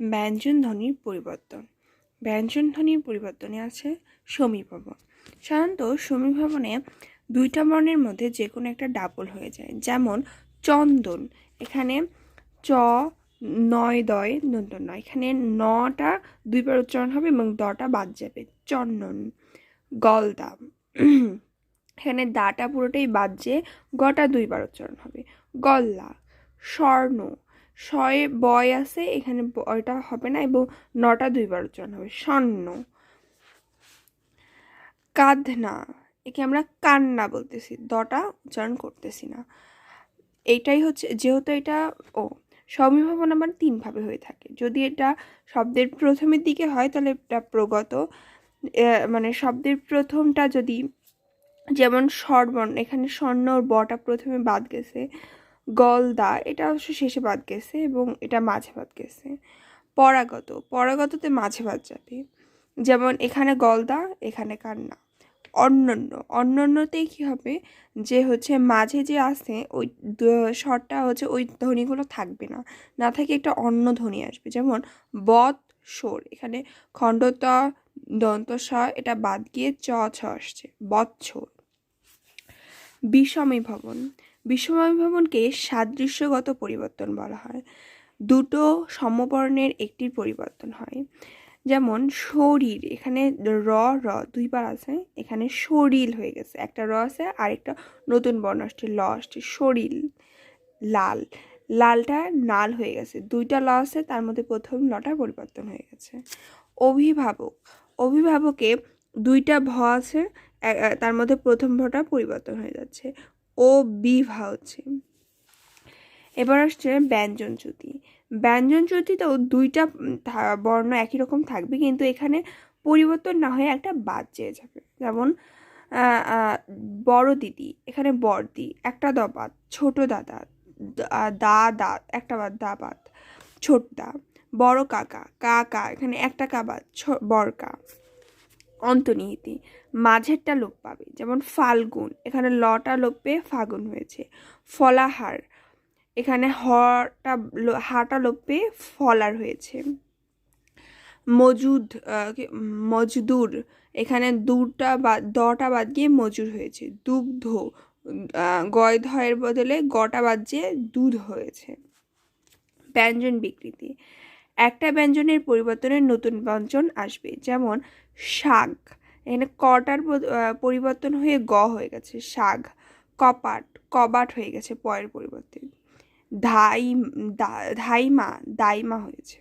ব্যঞ্জন ধ্বনির পরিবর্তন। ব্যঞ্জন ধ্বনির পরিবর্তনে আছে সমীভবন সাধারণত সমীভবনে দুইটা বর্ণের মধ্যে যে কোনো একটা ডাবল হয়ে যায়। যেমন, চন্দন। এখানে চ, নয়, দয় দন্ত নয়। এখানে নটা দুইবার উচ্চারণ হবে এবং দটা বাদ যাবে। চন্দন, গলদা। এখানে দাটা পুরোটাই বাদ যেয়ে গটা দুইবার উচ্চারণ হবে। গল্লা, স্বর্ণ। শয়ে বয় আছে, এখানে বয়টা হবে না, এবং নটা দুইবার উচ্চারণ হবে। স্বর্ণ। কাঁধনা একে আমরা কান্না বলতেছি। দটা উচ্চারণ করতেছি না। এইটাই হচ্ছে, যেহেতু এটা, ও, সমীভবন আমার তিনভাবে হয়ে থাকে। যদি এটা শব্দের প্রথমের দিকে হয়, তাহলে এটা প্রগত। মানে শব্দের প্রথমটা যদি, যেমন স্বরবর্ণ, এখানে স্বর্ণ বটা প্রথমে বাদ গেছে। গলদা, এটা অবশ্য শেষে বাদ গেছে এবং এটা মাঝে বাদ গেছে। পরাগত, পরাগততে মাঝে বাদ যাবে। যেমন এখানে গলদা, এখানে কান্না। অন্যান্য অন্যান্যতেই কী হবে? যে হচ্ছে মাঝে যে আছে, ওই স্বরটা হচ্ছে ওই ধ্বনিগুলো থাকবে না। না থাকে একটা অন্য ধ্বনি আসবে। যেমন বৎ সোর এখানে খণ্ডত দন্ত এটা বাদ গিয়ে চ, ছ আসছে। বৎসর বিষমী ভবন। বিষমী ভবনকে সাদৃশ্যগত পরিবর্তন বলা হয়। দুটো সমবর্ণের একটির পরিবর্তন হয়। যেমন, শরীর, এখানে র র, দুইবার আছে, এখানে শরীর হয়ে গেছে। একটা র আছে আর একটা নতুন বর্ণ আসছে, ল আসছে শরীর লাল। লালটা নাল হয়ে গেছে। দুইটা ল আছে, তার মধ্যে প্রথম লটা পরিবর্তন হয়ে গেছে। অভিভাবক। অভিভাবকে দুইটা ভ আছে তার মধ্যে প্রথম ভটা পরিবর্তন হয়ে যাচ্ছে। ও বিভা হচ্ছে এবার আসছে ব্যঞ্জনচ্যুতি ব্যঞ্জনচ্যুতিতেও দুইটা বর্ণ একই রকম থাকবে, কিন্তু এখানে পরিবর্তন না হয়ে একটা বাদ চেয়ে যাবে। যেমন বড় দিদি, এখানে বড়দি, একটা দ বাদ, ছোট দাদা দা দা, একটা বাদ, দা বাদ, ছোট দা, বড় কাকা কাকা, এখানে একটা কা বাদ, ছ- বড় কা। অন্তর্নিহিতি, মাঝেরটা লোপ পাবে। যেমন ফাল্গুন, এখানে লটা লোপ পেয়ে ফাগুন হয়েছে। ফলাহার, এখানে হটা, হাটা লোপ পেয়ে ফলার হয়েছে। মজুদ মজদুর, এখানে দুটা বা, দটা বাদ গিয়ে মজুর হয়েছে। দুগ্ধ গয় ধয়ের বদলে গটা বাদ দিয়ে দুধ হয়েছে। ব্যঞ্জন বিকৃতি একটা ব্যঞ্জনের পরিবর্তনে নতুন ব্যঞ্জন আসবে, যেমন শাক এখানে কটার পরিবর্তন হয়ে গ হয়ে গেছে, শাগ, কপাট, কবাট হয়ে গেছে পয়ের পরিবর্তে। ধাই ধাইমা, দাইমা হয়েছে।